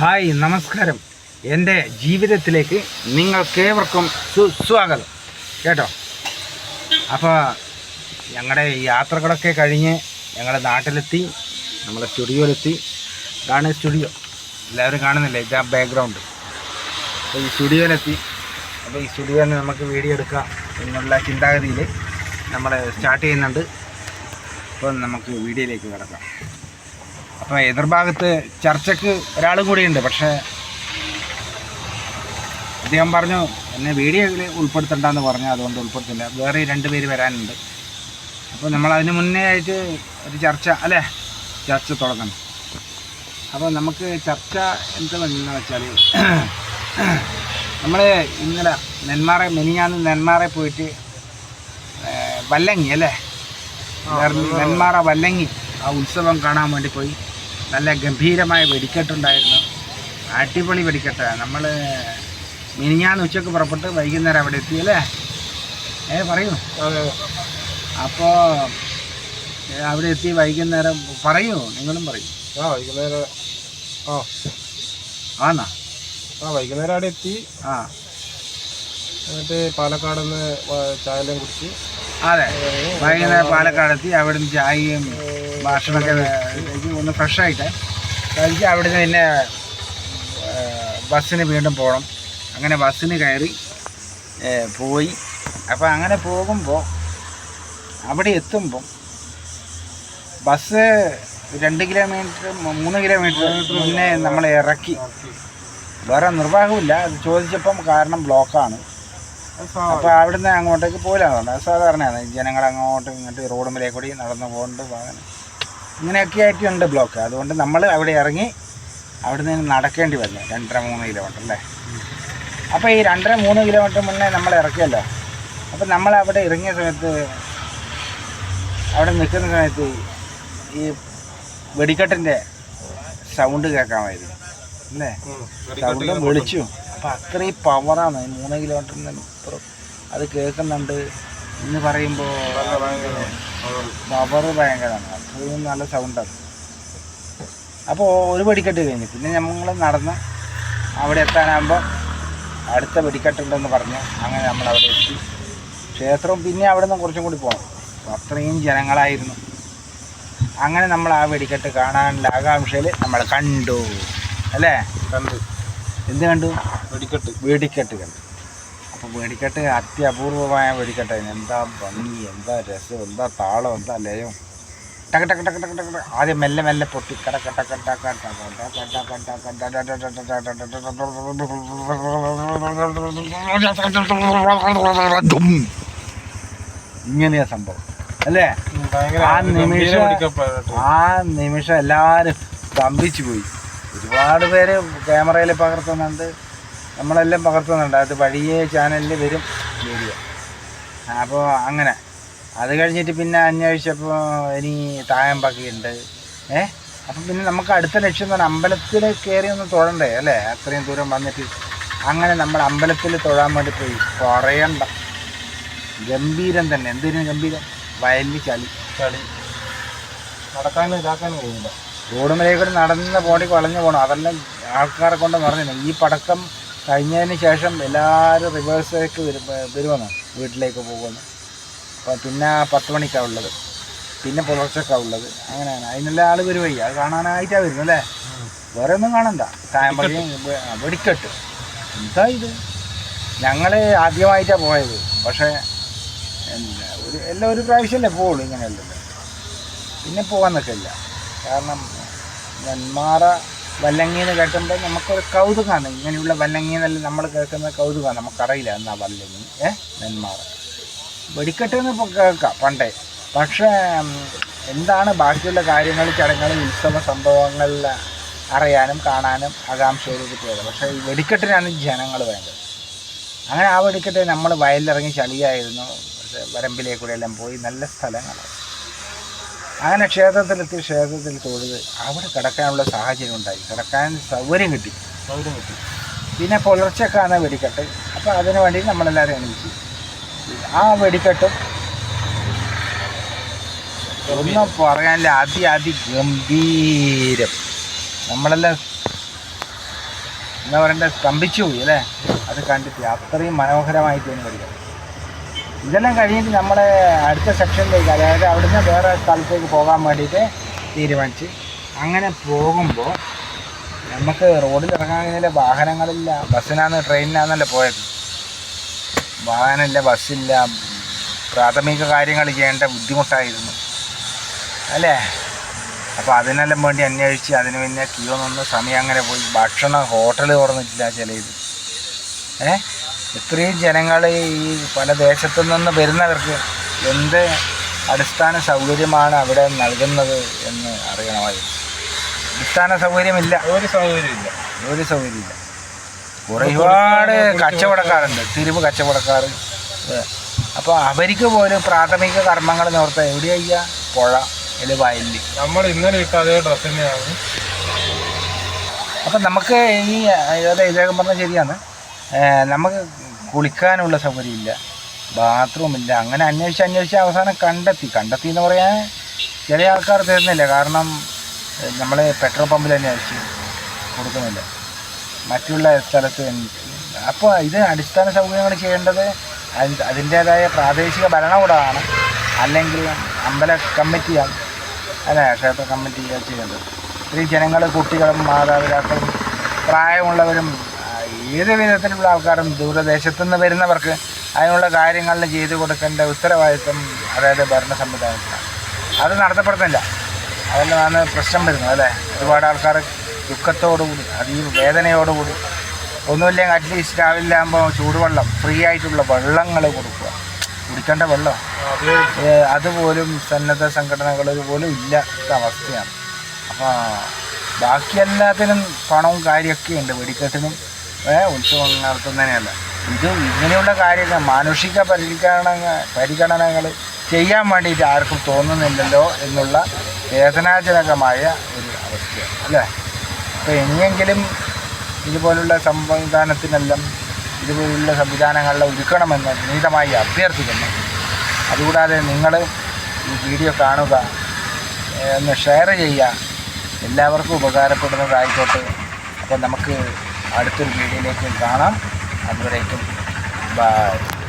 Hi നമസ്കാരം. എന്റെ ജീവിതത്തിലേക്ക് നിങ്ങൾക്കേവർക്കും സുസ്വാഗതം കേട്ടോ? അപ്പോൾ ഞങ്ങളുടെ യാത്രകളൊക്കെ കഴിഞ്ഞ് ഞങ്ങളുടെ നാട്ടിലെത്തി നമ്മുടെ സ്റ്റുഡിയോയിലെത്തി. ഇതാണ് സ്റ്റുഡിയോ. എല്ലാവരും കാണുന്നില്ലേ? ഇതാ ബാക്ക്ഗ്രൗണ്ട് അപ്പോൾ ഈ സ്റ്റുഡിയോയിലെത്തി. അപ്പോൾ ഈ സ്റ്റുഡിയോയിൽ നമുക്ക് വീഡിയോ എടുക്കാം എന്നുള്ള ചിന്താഗതിയിൽ നമ്മൾ സ്റ്റാർട്ട് ചെയ്യുന്നുണ്ട്. അപ്പോൾ നമുക്ക് വീഡിയോയിലേക്ക് കിടക്കാം. അപ്പോൾ എതിർഭാഗത്ത് ചർച്ചയ്ക്ക് ഒരാളും കൂടിയുണ്ട്. പക്ഷേ അദ്ദേഹം പറഞ്ഞു എന്നെ വീഡിയോയിൽ ഉൾപ്പെടുത്തണ്ടെന്ന് പറഞ്ഞു. അതുകൊണ്ട് ഉൾപ്പെടുത്തില്ല. വേറെ രണ്ട് പേര് വരാനുണ്ട്. അപ്പോൾ നമ്മൾ അതിന് മുന്നേ ആയിട്ട് ഒരു ചർച്ച അല്ലേ? ചർച്ച തുടങ്ങണം. അപ്പോൾ നമുക്ക് ചർച്ച എന്താണെന്ന് വെച്ചാൽ നമ്മൾ ഇന്നലെ നെന്മാറെ മെനിഞ്ഞാന്ന് നെന്മാറെ പോയിട്ട് വല്ലങ്ങി അല്ലേ? നെന്മാറ വല്ലങ്ങി ആ ഉത്സവം കാണാൻ വേണ്ടി പോയി. നല്ല ഗംഭീരമായ വെടിക്കെട്ടുണ്ടായിരുന്നു. അടിപൊളി വെടിക്കെട്ട്. നമ്മൾ മിനിഞ്ഞാന്ന് ഉച്ചയ്ക്ക് പുറപ്പെട്ട് വൈകുന്നേരം അവിടെ എത്തി അല്ലേ? ഏ പറയൂ. അപ്പോൾ അവിടെ എത്തി വൈകുന്നേരം പറയൂ. നിങ്ങളും പറയൂ. ആ വൈകുന്നേരം. ആ. ആന്നാ ആ വൈകുന്നേരം അവിടെ എത്തി. ആ. എന്നിട്ട് പാലക്കാട് നിന്ന് ചായയെല്ലാം കുടിച്ച്. അതെ. വൈകുന്നേരം പാലക്കാട് എത്തി അവിടുന്ന് ചായയും ഭക്ഷണമൊക്കെ ഒന്ന് ഫ്രഷായിട്ട് കഴിച്ച് അവിടുന്ന് പിന്നെ ഏ, ബസ്സിന് വീണ്ടും പോകണം അങ്ങനെ ബസ്സിന് കയറി പോയി. അപ്പോൾ അങ്ങനെ പോകുമ്പോൾ അവിടെ എത്തുമ്പം ബസ് രണ്ട് കിലോമീറ്റർ മൂന്ന് കിലോമീറ്റർ മുന്നേ നമ്മൾ ഇറക്കി. വേറെ നിർവാഹമില്ല അത് ചോദിച്ചപ്പം കാരണം ബ്ലോക്കാണ്. അപ്പോൾ അവിടുന്ന് അങ്ങോട്ടേക്ക് പോയില്ല. അതുകൊണ്ട് സാധാരണയാണ്. ജനങ്ങൾ അങ്ങോട്ടും ഇങ്ങോട്ട് റോഡ് മേലെ കൂടി നടന്നു പോകേണ്ട വാഹനം ഇങ്ങനെയൊക്കെ ആയിട്ടുണ്ട് ബ്ലോക്ക് അതുകൊണ്ട് നമ്മൾ അവിടെ ഇറങ്ങി അവിടെ നിന്ന് നടക്കേണ്ടി വന്നു. രണ്ടര മൂന്ന് കിലോമീറ്റർ അല്ലേ അപ്പോൾ ഈ രണ്ടര മൂന്ന് കിലോമീറ്റർ മുന്നേ നമ്മൾ ഇറക്കിയല്ലോ. അപ്പോൾ നമ്മൾ അവിടെ ഇറങ്ങിയ സമയത്ത് അവിടെ നിൽക്കുന്ന സമയത്ത് ഈ വെടിക്കെട്ടിന്റെ സൗണ്ട് കേൾക്കാമായിരുന്നു. അല്ലേ? സൗണ്ടും വിളിച്ചു. അപ്പം അത്രയും പവറാണ് ഈ മൂന്ന് കിലോമീറ്ററിന് ഇപ്പുറം. അത് കേൾക്കുന്നുണ്ട് എന്ന് പറയുമ്പോൾ പവർ ഭയങ്കരമാണ്. അത്രയും നല്ല സൗണ്ടാണ് അപ്പോൾ ഒരു വെടിക്കെട്ട് കഴിഞ്ഞു. പിന്നെ നമ്മൾ നടന്ന് അവിടെ എത്താനാകുമ്പോൾ അടുത്ത വെടിക്കെട്ടുണ്ടെന്ന് പറഞ്ഞ് അങ്ങനെ നമ്മൾ അവിടെ എത്തി. ക്ഷേത്രവും പിന്നെ അവിടെ നിന്ന് കുറച്ചും കൂടി പോകണം അപ്പോൾ അത്രയും ജനങ്ങളായിരുന്നു. അങ്ങനെ നമ്മൾ ആ വെടിക്കെട്ട് കാണാനുള്ള ആകാംക്ഷയിൽ നമ്മൾ കണ്ടു. അല്ലേ? കണ്ടു. എന്ത് കണ്ടു? വെടിക്കെട്ട്. വെടിക്കെട്ട് കണ്ടു. അപ്പോൾ വെടിക്കെട്ട് അത്യപൂർവമായ വെടിക്കെട്ടായിരുന്നു. എന്താ ഭംഗി എന്താ രസം എന്താ താളം എന്താ ലയം. ടക ടക ടക ടക ടക ആദ്യം മെല്ലെ മെല്ലെ പൊട്ടി കടക്ക ടക ടക ഇങ്ങനെയാ സംഭവം അല്ലേ ആ നിമിഷം ആ നിമിഷം എല്ലാവരും സ്തംഭിച്ചു പോയി ഒരുപാട് പേര് ക്യാമറയിൽ പകർത്തുന്നുണ്ട് നമ്മളെല്ലാം പകർത്തുന്നുണ്ട് അത് വഴിയേ ചാനലിൽ വരും വീഡിയോ അപ്പോൾ അങ്ങനെ അത് കഴിഞ്ഞിട്ട് പിന്നെ അന്വേഷിച്ചപ്പോൾ ഇനി തായമ്പകയുണ്ട് ഏ? അപ്പം പിന്നെ നമുക്ക് അടുത്ത ലക്ഷ്യം എന്ന് പറഞ്ഞാൽ അമ്പലത്തിൽ കയറി ഒന്ന് തൊഴണ്ടേ അല്ലേ? അത്രയും ദൂരം വന്നിട്ട് അങ്ങനെ നമ്മൾ അമ്പലത്തിൽ തൊഴാൻ വേണ്ടി പോയി. കുറയണ്ട. ഗംഭീരം തന്നെ. എന്തിനും ഗംഭീരം? വയലിൽ ചളി. ചളി. നടക്കാനും ഇതാക്കാനും കഴിയില്ല. റോഡുമലേക്കൂടെ കൂടി നടന്ന് പോണ്ടി വളഞ്ഞു പോകണം അതെല്ലാം ആൾക്കാരെ കൊണ്ട് നിറഞ്ഞു ഈ പടക്കം കഴിഞ്ഞതിന് ശേഷം എല്ലാവരും റിവേഴ്സിലേക്ക് വരും വരുമെന്ന്? വീട്ടിലേക്ക് പോകുമെന്ന്. പിന്നെ പത്ത് മണിക്കാണ് ഉള്ളത്. പിന്നെ പുലർച്ചക്കാണ് ഉള്ളത്. അങ്ങനെയാണ്. അതിനുള്ള ആൾ വരുവയ്യ അത് കാണാനായിട്ടാണ് വരുന്നത് അല്ലേ? വേറെ ഒന്നും കാണണ്ട. വെ- വെടിക്കെട്ട്. എന്താ ഇത്? ഞങ്ങൾ ആദ്യമായിട്ടാണ് പോയത്. പക്ഷേ ഒരു എല്ലാം ഒരു പ്രാവശ്യമല്ലേ പോവുള്ളൂ ഇങ്ങനെയല്ലല്ലോ പിന്നെ പോകാൻ ഇല്ല കാരണം നെന്മാറ വല്ലങ്ങി എന്ന് കേൾക്കുമ്പോൾ നമുക്കൊരു കൗതുകമാണ് ഇങ്ങനെയുള്ള വല്ലങ്ങി എന്നല്ല നമ്മൾ കേൾക്കുന്ന കൗതുകമാണ് നമുക്കറിയില്ല എന്നാ വല്ലങ്ങി. ഏ? നെന്മാറ. വെടിക്കെട്ടെന്ന് എന്ന് കേൾക്കാം പണ്ടേ. പക്ഷേ എന്താണ് ബാക്കിയുള്ള കാര്യങ്ങൾ ചടങ്ങുകൾ ഉത്സവ സംഭവങ്ങളിൽ അറിയാനും കാണാനും ആകാംക്ഷയോട് കിട്ടിയത് പക്ഷേ ഈ വെടിക്കെട്ടിനാണ് ജനങ്ങൾ വേണ്ടത്. അങ്ങനെ ആ വെടിക്കെട്ട് നമ്മൾ വയലിലിറങ്ങി ചളിയായിരുന്നു. വരമ്പിലേക്കൂടെ എല്ലാം പോയി നല്ല സ്ഥലങ്ങൾ അങ്ങനെ ക്ഷേത്രത്തിലെത്തി ക്ഷേത്രത്തിൽ തൊഴുത് അവിടെ കിടക്കാനുള്ള സാഹചര്യം ഉണ്ടായി. കിടക്കാൻ സൗകര്യം കിട്ടി. സൗകര്യം കിട്ടി. പിന്നെ പുലർച്ചക്കാണ് വെടിക്കെട്ട്. അപ്പോൾ അതിന് വേണ്ടി നമ്മളെല്ലാവരും എണീച്ചു. ആ വെടിക്കെട്ടും. ഒന്നും പറയാനില്ല. അതി അതി ഗംഭീരം. നമ്മളെല്ലാം എന്താ പറയണ്ടേ? സ്തംഭിച്ചു പോയി അല്ലേ? അത് കണ്ടിട്ട് അത്രയും മനോഹരമായി തോന്നി പഠിക്കാം ഇതെല്ലാം കഴിഞ്ഞിട്ട് നമ്മുടെ അടുത്ത സെക്ഷനിലേക്ക് അതായത് അവിടുന്ന് വേറെ സ്ഥലത്തേക്ക് പോകാൻ വേണ്ടിയിട്ട് തീരുമാനിച്ച് അങ്ങനെ പോകുമ്പോൾ നമുക്ക് റോഡിൽ ഇറങ്ങാൻ കഴിഞ്ഞാൽ വാഹനങ്ങളില്ല ബസ്സിനാന്ന് ട്രെയിനിനാന്നല്ലേ പോയത്. വാഹനമില്ല ബസ്സില്ല. പ്രാഥമിക കാര്യങ്ങൾ ചെയ്യേണ്ട ബുദ്ധിമുട്ടായിരുന്നു. അല്ലേ? അപ്പോൾ അതിനെല്ലാം വേണ്ടി അന്വേഷിച്ച് അതിന് പിന്നെ ക്യൂ നിന്ന് സമയം അങ്ങനെ പോയി. ഭക്ഷണം ഹോട്ടൽ തുറന്നിട്ടില്ല ചിലത് ഏ? ഇത്രയും ജനങ്ങൾ ഈ പല ദേശത്തു നിന്ന് വരുന്നവർക്ക് എന്ത് അടിസ്ഥാന സൗകര്യമാണ് അവിടെ നൽകുന്നത് എന്ന് അറിയണമായിരുന്നു. അടിസ്ഥാന സൗകര്യമില്ല. ഒരു സൗകര്യമില്ല ഒരു സൗകര്യമില്ല ഒരുപാട് കച്ചവടക്കാരുണ്ട്. തിരുവ് കച്ചവടക്കാർ അപ്പോൾ അവർക്ക് പോലും പ്രാഥമിക കർമ്മങ്ങൾ നോർത്ത എവിടെയ്യ പുഴ അല്ലെങ്കിൽ വയലിൽ നമ്മൾ ഇന്നലെ ഇട്ട അതേ ഡ്രസ്സ് തന്നെയാണ്. അപ്പം നമുക്ക് ഈ അതെ ഇദ്ദേഹം പറഞ്ഞ ശരിയാണ്. നമുക്ക് കുളിക്കാനുള്ള സൗകര്യമില്ല. ബാത്റൂമില്ല. അങ്ങനെ അന്വേഷിച്ച് അന്വേഷിച്ച് അവസാനം കണ്ടെത്തി. കണ്ടെത്തി എന്ന് പറയാൻ ചില ആൾക്കാർ തരുന്നില്ല. കാരണം നമ്മൾ പെട്രോൾ പമ്പിൽ അന്വേഷിച്ച് കൊടുക്കുന്നില്ല. മറ്റുള്ള സ്ഥലത്ത് അപ്പോൾ ഇത് അടിസ്ഥാന സൗകര്യങ്ങൾ ചെയ്യേണ്ടത് അതിന്റേതായ പ്രാദേശിക ഭരണകൂടമാണ്. അല്ലെങ്കിൽ അമ്പല കമ്മിറ്റിയാണ്. അല്ല ക്ഷേത്ര കമ്മിറ്റിയാണ് ചെയ്യേണ്ടത്. ഇത്രയും ജനങ്ങൾ കുട്ടികളും മാതാപിതാക്കളും പ്രായമുള്ളവരും ഏത് വിധത്തിലുള്ള ആൾക്കാരും ദൂരദേശത്തു നിന്ന് വരുന്നവർക്ക് അതിനുള്ള കാര്യങ്ങളിൽ ചെയ്തു കൊടുക്കേണ്ട ഉത്തരവാദിത്വം അതായത് ഭരണ സംവിധാനത്തിലാണ് അത് നടത്തപ്പെടുന്നില്ല. അതെല്ലാം പ്രശ്നം വരുന്നത് അല്ലേ? ഒരുപാട് ആൾക്കാർ ദുഃഖത്തോടുകൂടി അതീവ വേദനയോടുകൂടി. ഒന്നുമില്ലെങ്കിൽ അറ്റ്ലീസ്റ്റ് രാവിലെ ആകുമ്പോൾ ചൂടുവെള്ളം ഫ്രീ ആയിട്ടുള്ള വെള്ളങ്ങൾ കൊടുക്കുക. കുടിക്കേണ്ട വെള്ളം. അതുപോലും സന്നദ്ധ സംഘടനകൾ പോലും ഇല്ലാത്ത അവസ്ഥയാണ്. അപ്പോൾ ബാക്കി എല്ലാത്തിനും പണവും കാര്യമൊക്കെ ഉണ്ട്. വെടിക്കെട്ടിനും ഉത്സവം നടത്തുന്നതിനല്ല ഇത് ഇങ്ങനെയുള്ള കാര്യങ്ങൾ മാനുഷിക പരിഗണന പരിഗണനകൾ ചെയ്യാൻ വേണ്ടിയിട്ട് ആർക്കും തോന്നുന്നില്ലല്ലോ എന്നുള്ള വേദനാജനകമായ ഒരു അവസ്ഥയാണ്. അല്ലേ? അപ്പോൾ ഇനിയെങ്കിലും ഇതുപോലുള്ള സംവിധാനത്തിനെല്ലാം ഇതുപോലുള്ള സംവിധാനങ്ങളിൽ ഒരുക്കണമെന്ന് വിനീതമായി അഭ്യർത്ഥിക്കുന്നു. അതുകൂടാതെ നിങ്ങൾ ഈ വീഡിയോ കാണുക ഒന്ന് ഷെയർ ചെയ്യുക. എല്ലാവർക്കും ഉപകാരപ്പെടുന്നതായിക്കോട്ടെ. അപ്പോൾ നമുക്ക് അടുത്തൊരു വീഡിയോയിലേക്ക് കാണാം. അതുവരേക്കും ബൈ.